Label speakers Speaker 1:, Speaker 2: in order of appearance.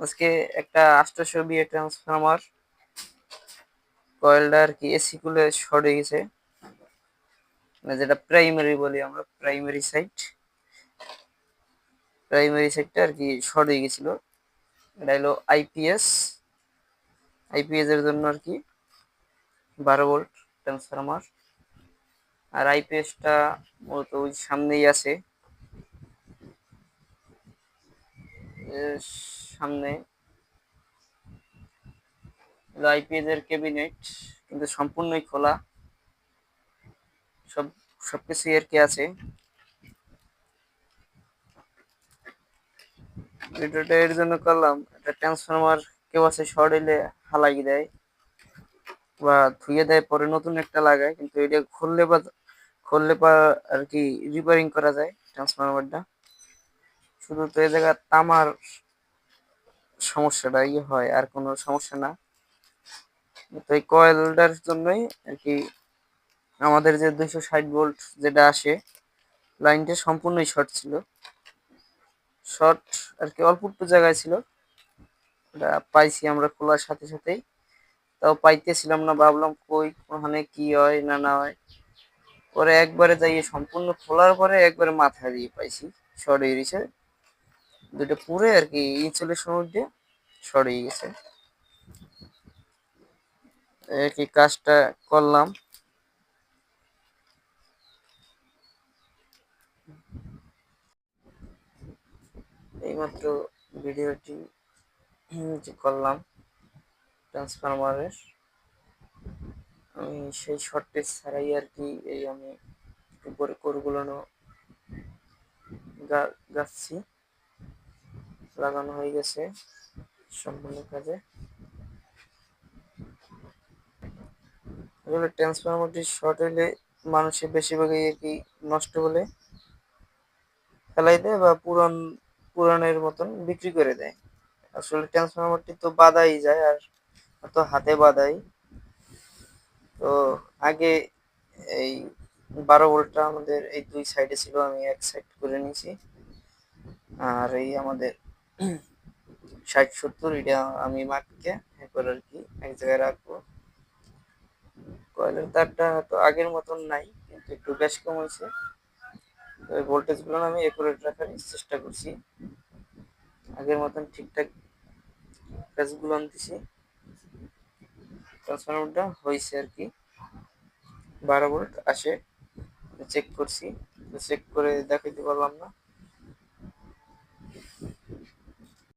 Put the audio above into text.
Speaker 1: আজকে একটা আষ্টশো বিয়ে ট্রান্সফরমার কয়েলটা আর কি এসি কুলে শর্ট হয়ে গেছে। মানে যেটা প্রাইমারি বলি আমরা প্রাইমারি সাইট প্রাইমারি সাইটটা আর কি শর্ট হয়ে গেছিল। এটা হলো আইপিএস আইপিএস এর জন্য আর কি বারো ভোল্ট ট্রান্সফরমার আর আইপিএসটা মূলত ওই সামনেই আছে। সামনে। আইপিএস এর ক্যাবিনেট কিন্তু সম্পূর্ণই খোলা। সব, সবকিছু এর কি আছে? ভিডিওটা এর জন্য করলাম, একটা ট্রান্সফরমার কেউ আছে শর্ট হইলে হালাই দেয় বা ধুয়ে দেয়, পরে নতুন একটা লাগায়, কিন্তু এটা খুললে বা খুললে বা আর কি রিপেয়ারিং করা যায় ট্রান্সফরমারটা শুধু তো এই জায়গা তামার সমস্যাটা ইয়ে হয়, আর কোনো সমস্যা না। তো এই কয়েলটার জন্যই আর কি আমাদের যে দুইশো ষাট ভোল্ট যেটা আসে, লাইনটা সম্পূর্ণই শর্ট ছিল। শর্ট আর কি অল্প একটু জায়গায় ছিল। এটা পাইছি আমরা খোলার সাথে সাথেই। তাও পাইতেছিলাম না, ভাবলাম কই ওখানে কি হয় না না হয়। পরে একবারে যাইয়ে সম্পূর্ণ খোলার পরে একবারে মাথা দিয়ে পাইছি, শর্ট গেছে দুটো পুরে আর কি ইনসুলেশন দিয়ে হয়ে গেছে। কি কাজটা করলাম। এইমাত্র ভিডিওটি করলাম ট্রান্সফরমারের আমি সেই শর্টেজ ছাড়াই আর কি এই আমি উপরে কোরগুলো গাচ্ছি লাগানো হয়ে গেছে সম্পূর্ণ কাজে। আসলে ট্রান্সফরমারটি শর্ট হলে মানুষের বেশিরভাগই আর কি নষ্ট হলে ফেলাই দেয় বা পুরান, পুরানের মতন বিক্রি করে দেয়। আসলে ট্রান্সফরমারটি তো বাধাই যায় আর তো হাতে বাধাই। তো আগে এই বারো ভোল্টটা আমাদের এই দুই সাইডে ছিল, আমি এক সাইড করে নিয়েছি। আর এই আমাদের ষাট, সত্তর, এটা আমি মাটিকে এরপর আর কি এক জায়গায় রাখব। কয়েলের তারটা তো আগের মতন নাই, কিন্তু একটু বেশ কম হয়েছে। তো ভোল্টেজগুলো আমি একুরেট রাখার চেষ্টা করছি। আগের মতন ঠিকঠাক কাজগুলো আনতেছি। ট্রান্সফরমারটা হয়েছে আর কি। বারো ভোল্ট আসে চেক করছি। চেক করে দেখাইতে পারলাম না।